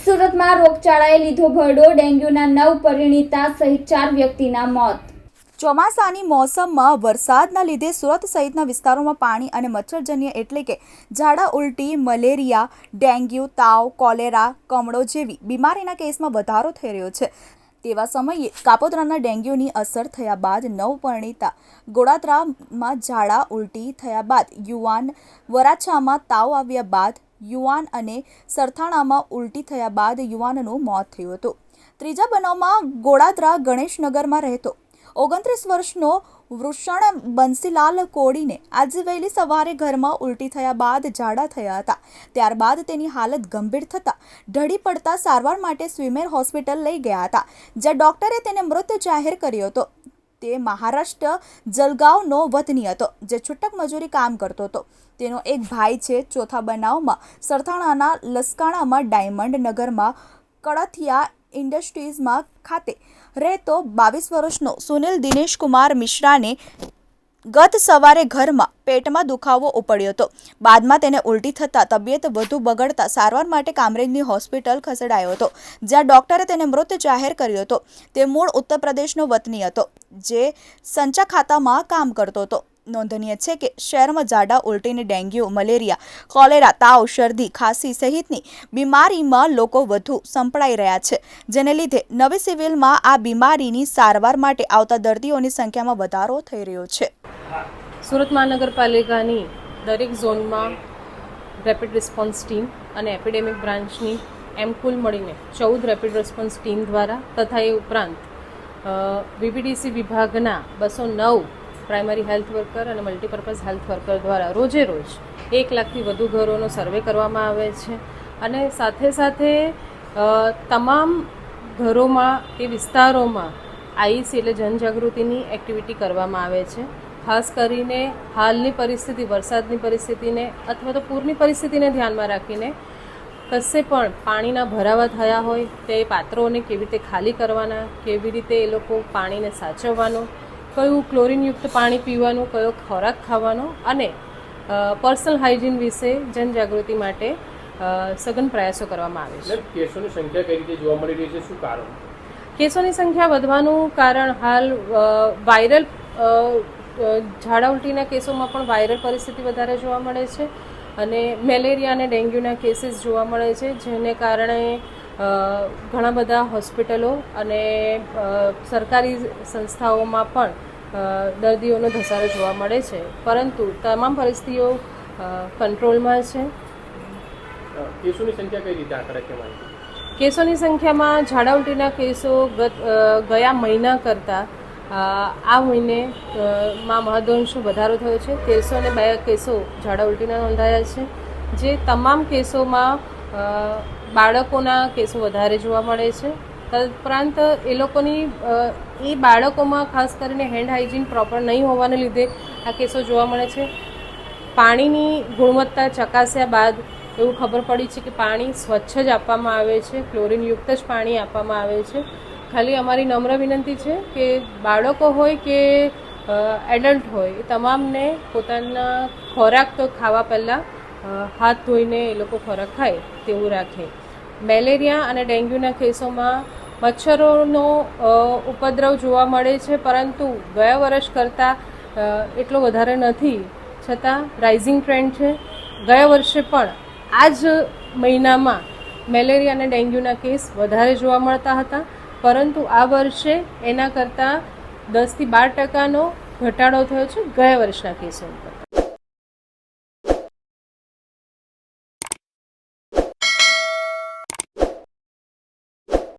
સુરતમાં રોગચાળાએ લીધો ભરડો, ડેન્ગ્યુના નવ પરિણીતા સહિત ચાર વ્યક્તિના મોત. ચોમાસાની મોસમમાં વરસાદના લીધે સુરત સહિતના વિસ્તારોમાં પાણી અને મચ્છરજન્ય એટલે કે ઝાડા ઉલટી, મલેરિયા, ડેન્ગ્યુ, તાવ, કોલેરા, કમળો જેવી બીમારીના કેસમાં વધારો થઈ રહ્યો છે. તેવા સમયે કાપોદ્રાના ડેન્ગ્યુની અસર થયા બાદ નવપરિણીતા ગોળાત્રામાં ઝાડા ઉલટી થયા બાદ યુવાન વરાછામાં તાવ આવ્યા બાદ યુવાન અને સરથાણામાં ઉલટી થયા બાદ યુવાનનું મોત થયું હતું. ત્રીજા બનાવમાં ગોળાદરા ગણેશનગરમાં રહેતો ઓગણત્રીસ વર્ષનો વૃષણ બંસીલાલ કોડીને આજે વહેલી સવારે ઘરમાં ઉલટી થયા બાદ ઝાડા થયા હતા. ત્યારબાદ તેની હાલત ગંભીર થતાં ઢળી પડતા સારવાર માટે સ્વિમેર હોસ્પિટલ લઈ ગયા હતા, જ્યાં ડોક્ટરે તેને મૃત જાહેર કર્યો હતો. તે મહારાષ્ટ્ર જલગાંવનો વતની હતો, જે છૂટક મજૂરી કામ કરતો હતો. તેનો એક ભાઈ છે, ચોથા બનાવમાં, સરથાણાના લસકાણામાં ડાયમંડ નગરમાં, કળથિયા ઇન્ડસ્ટ્રીઝમાં ખાતે રહેતો બાવીસ વર્ષનો સુનિલ દિનેશ કુમાર મિશ્રાને ગત સવારે ઘરમાં પેટમાં દુખાવો ઉપડ્યો હતો. બાદમાં તેને ઉલટી થતાં તબિયત વધુ બગડતા સારવાર માટે કામરેજની હોસ્પિટલ ખસેડાયો હતો, જ્યાં ડોક્ટરે તેને મૃત જાહેર કર્યો હતો. તે મૂળ ઉત્તર પ્રદેશનો વતની હતો, જે સંચા ખાતામાં કામ કરતો હતો. નોંધનીય છે કે શહેરમાં જાડા ઉલટીને ડેન્ગ્યુ, મલેરિયા, કોલેરા, તાવ, શરદી, ખાંસી સહિતની બીમારીમાં લોકો વધુ સંપડાઈ રહ્યા છે. જેને લીધે નવી સિવિલમાં આ બીમારીની સારવાર માટે આવતા દર્દીઓની સંખ્યામાં વધારો થઈ રહ્યો છે. સુરત મહાનગરપાલિકાની દરેક ઝોનમાં રેપિડ રિસ્પોન્સ ટીમ અને એપિડેમિક બ્રાન્ચની એમ કુલ મળીને ચૌદ રેપિડ રિસ્પોન્સ ટીમ દ્વારા તથા એ ઉપરાંત વીપીડીસી વિભાગના બસો નવ પ્રાઇમરી હેલ્થ વર્કર અને મલ્ટીપર્પઝ હેલ્થ વર્કર દ્વારા રોજે રોજ એક લાખથી વધુ ઘરોનો સર્વે કરવામાં આવે છે અને સાથે સાથે તમામ ઘરોમાં કે વિસ્તારોમાં આઈસી એટલે જનજાગૃતિની એક્ટિવિટી કરવામાં આવે છે. ખાસ કરીને હાલની પરિસ્થિતિ વરસાદની પરિસ્થિતિને અથવા તો પૂરની પરિસ્થિતિને ધ્યાનમાં રાખીને કશે પણ પાણીના ભરાવા થયા હોય તે પાત્રોને કેવી રીતે ખાલી કરવાના કેવી રીતે એ લોકો પાણીને સાચવવાનું કયું ક્લોરીનયુક્ત પાણી પીવાનું કયો ખોરાક ખાવાનો અને પર્સનલ હાઇજીન વિશે જનજાગૃતિ માટે સઘન પ્રયાસો કરવામાં આવે છે. કેસોની સંખ્યા કઈ રીતે જોવા મળી રહી છે? શું કારણ? કેસોની સંખ્યા વધવાનું કારણ હાલ વાયરલ ઝાડા ઉલટીના કેસોમાં પણ વાયરલ પરિસ્થિતિ વધારે જોવા મળે છે અને મેલેરિયા અને ડેન્ગ્યુના કેસીસ જોવા મળે છે જેને કારણે ઘણા બધા હોસ્પિટલો અને સરકારી સંસ્થાઓમાં પણ દર્દીઓનો ધસારો જોવા મળે છે. પરંતુ તમામ પરિસ્થિતિઓ કંટ્રોલમાં છે. કેસોની સંખ્યા કઈ રીતે આંકડા કહેવાય કેસોની સંખ્યામાં ઝાડા ઉલટીના કેસો ગયા મહિના કરતાં આ મહિને માં મહદઅંશ વધારો થયો છે? તેરસો ને બે કેસો ઝાડા ઉલટીના નોંધાયા છે. જે તમામ કેસોમાં બાળકોના કેસો વધારે જોવા મળે છે. તદુપરાંત એ લોકોની એ બાળકોમાં ખાસ કરીને હેન્ડ હાઇજીન પ્રોપર નહીં હોવાને લીધે આ કેસો જોવા મળે છે. પાણીની ગુણવત્તા ચકાસ્યા બાદ એવું ખબર પડી છે કે પાણી સ્વચ્છ જ આપવામાં આવે છે. ક્લોરીનયુક્ત જ પાણી આપવામાં આવે છે. ખાલી અમારી નમ્ર વિનંતી છે કે બાળકો હોય કે એડલ્ટ હોય, એ તમામને પોતાના ખોરાક તો ખાવા પહેલાં હાથ ધોઈને એ લોકો ખોરાક ખાય તેવું રાખે. મેલેરિયા અને ડેન્ગ્યુના કેસોમાં મચ્છરોનો ઉપદ્રવ જોવા મળે છે, પરંતુ ગયા વર્ષ કરતાં એટલો વધારે નથી. છતાં રાઇઝિંગ ટ્રેન્ડ છે. ગયા વર્ષે પણ આ જ મહિનામાં મેલેરિયા અને ડેન્ગ્યુના કેસ વધારે જોવા મળતા હતા. પરંતુ આ વર્ષે એના કરતાં દસથી બાર ટકાનો ઘટાડો થયો છે ગયા વર્ષના કેસો ઉપર